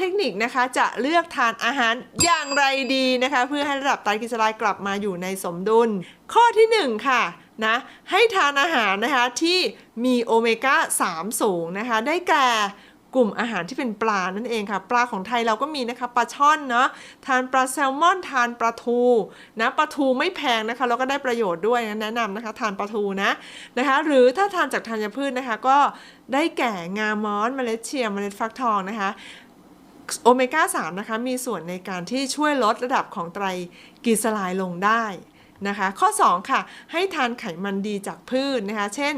เทคนิคนะคะจะเลือกทานอาหารอย่างไรดีนะคะ เพื่อให้ระดับไตรกลีเซอไรด์กลับมาอยู่ในสมดุล ข้อที่ 1 ค่ะนะให้ทานอาหารนะคะที่มีโอเมก้า 3 สูงนะคะ ได้แก่กลุ่มอาหารที่เป็นปลานั่นเองค่ะ ปลาของไทยเราก็มีนะคะปลาช่อนเนาะทานปลาแซลมอนทานปลาทูนะปลาทูไม่แพงนะคะแล้วก็ได้ประโยชน์ด้วยนะแนะนำนะคะทานปลาทูนะนะคะ หรือถ้าทานจากธัญพืชนะคะก็ได้แก่งามอสเมล็ดเชียร์เมล็ดฟักทองนะคะ โอเมก้า3นะคะมีส่วนในการที่ช่วยลดระดับของไตรกลีเซอไรด์ลงได้นะคะข้อ 2 ค่ะ ให้ทานไขมันดีจากพืชนะคะ เช่น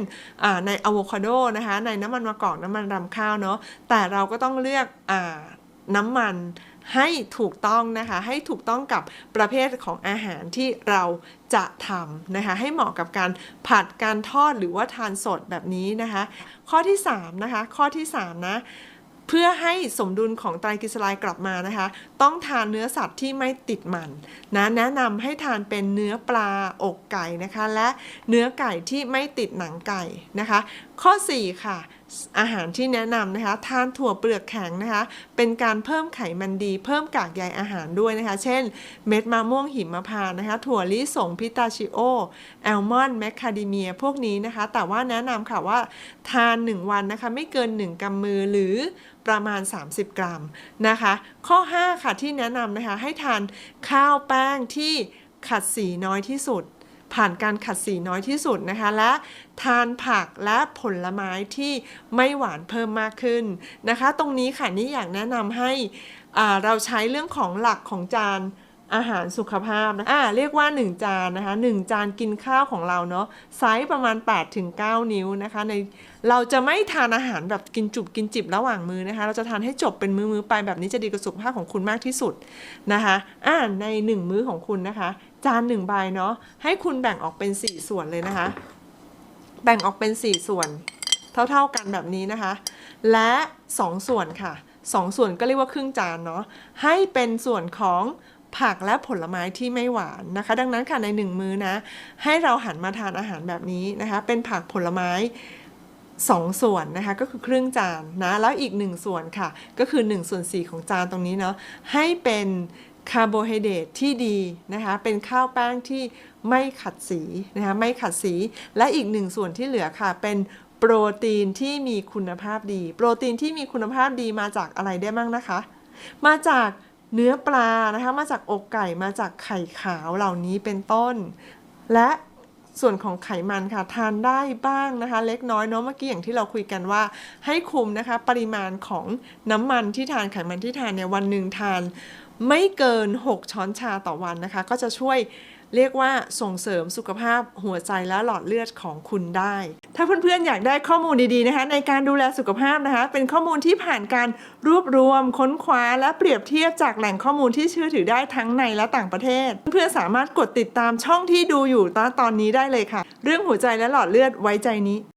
ในอะโวคาโดนะคะ ในน้ำมันมะกอกน้ำมันรำข้าวเนาะแต่เราก็ต้องเลือกอน้ำมันให้ถูกต้องนะคะ ให้ถูกต้องกับประเภทของอาหารที่เราจะทำนะคะ ให้เหมาะกับการผัดการทอดหรือว่าทานสดแบบนี้นะคะ ข้อที่ 3 นะคะ ข้อที่ 3 นะ พื่อให้สมดุลของไตรกลีเซอไรด์กลับมานะคะ ต้องทานเนื้อสัตว์ที่ไม่ติดมันนะแนะนำให้ทานเป็นเนื้อปลาอกไก่นะคะ และเนื้อไก่ที่ไม่ติดหนังไก่นะคะ ข้อ 4 ค่ะ อาหารที่แนะนำนะคะทานถั่วเปลือกแข็งนะคะ เป็นการเพิ่มไขมันดี เพิ่มกากใยอาหารด้วยนะคะ เช่น เม็ดมะม่วงหิมพานต์นะคะ ถั่วลิสงพิตาชิโอแอลมอนด์แมคคาเดเมีย พวกนี้นะคะ แต่ว่าแนะนำค่ะว่าทาน 1 วันนะคะ ไม่เกิน 1กำมือหรือประมาณ 30 กรัมนะคะ ข้อ 5 ค่ะที่แนะนำนะคะ ให้ทานข้าวแป้งที่ขัดสีน้อยที่สุด ผ่านการขัดสีน้อยที่สุดนะคะ และทานผักและผลไม้ที่ไม่หวานเพิ่มมากขึ้นนะคะ ตรงนี้ค่ะนี่อยากแนะนำให้เราใช้เรื่องของหลักของจานอาหารสุขภาพนะอ่าเรียกว่า 1 จานนะคะ1จานกินข้าวของเราเนาะไซส์ประมาณ 8-9 นิ้วนะคะในเราจะไม่ทานอาหารแบบกินจุบกินจิบระหว่างมือนะคะ เราจะทานให้จบเป็นมื้อไปแบบนี้จะดีกับสุขภาพของคุณมากที่สุดนะคะอ่าใน 1 มื้อของคุณนะคะ จานหนึ่งใบเนาะให้คุณแบ่งออกเป็น 4 ส่วนเลยนะคะ แบ่งออกเป็น 4 ส่วน เท่าๆกันแบบนี้นะคะ และ 2 ส่วนค่ะ2ส่วนก็เรียกว่าครึ่งจานเนาะให้เป็นส่วนของผักและผลไม้ที่ไม่หวานนะคะ ดังนั้นค่ะใน1มื้อนะ ให้เราหันมาทานอาหารแบบนี้นะคะ เป็นผักผลไม้2ส่วนนะคะก็คือครึ่งจานนะแล้วอีก 1 ส่วนค่ะ ก็คือ1ส่วน4ของจานตรงนี้เนาะให้เป็น คาร์โบไฮเดรตที่ดีนะคะเป็นข้าวแป้งที่ไม่ขัดสีนะคะไม่ขัดสี และอีก1ส่วนที่เหลือค่ะเป็นโปรตีนที่มีคุณภาพดี โปรตีนที่มีคุณภาพดีมาจากอะไรได้บ้างนะคะ มาจากเนื้อปลานะคะ มาจากอกไก่มาจากไข่ขาวเหล่านี้เป็นต้น และส่วนของไขมันค่ะทานได้บ้างนะคะ เล็กน้อยเนาะเมื่อกี้อย่างที่เราคุยกันว่า ให้คุมนะคะปริมาณของน้ำมันที่ทานไขมันที่ทานเนี่ยวันหนึ่งทาน ไม่เกิน 6 ช้อนชาต่อวันนะคะ ก็จะช่วยเรียกว่าส่งเสริมสุขภาพหัวใจและหลอดเลือดของคุณได้ ถ้าเพื่อนๆ อยากได้ข้อมูลดีๆนะคะในการดูแลสุขภาพนะคะ เป็นข้อมูลที่ผ่านการรวบรวม ค้นคว้า และเปรียบเทียบจากแหล่งข้อมูลที่เชื่อถือได้ทั้งในและต่างประเทศ เพื่อนๆสามารถกดติดตามช่องที่ดูอยู่ตอนนี้ได้เลยค่ะ เรื่องหัวใจและหลอดเลือดไว้ใจนี้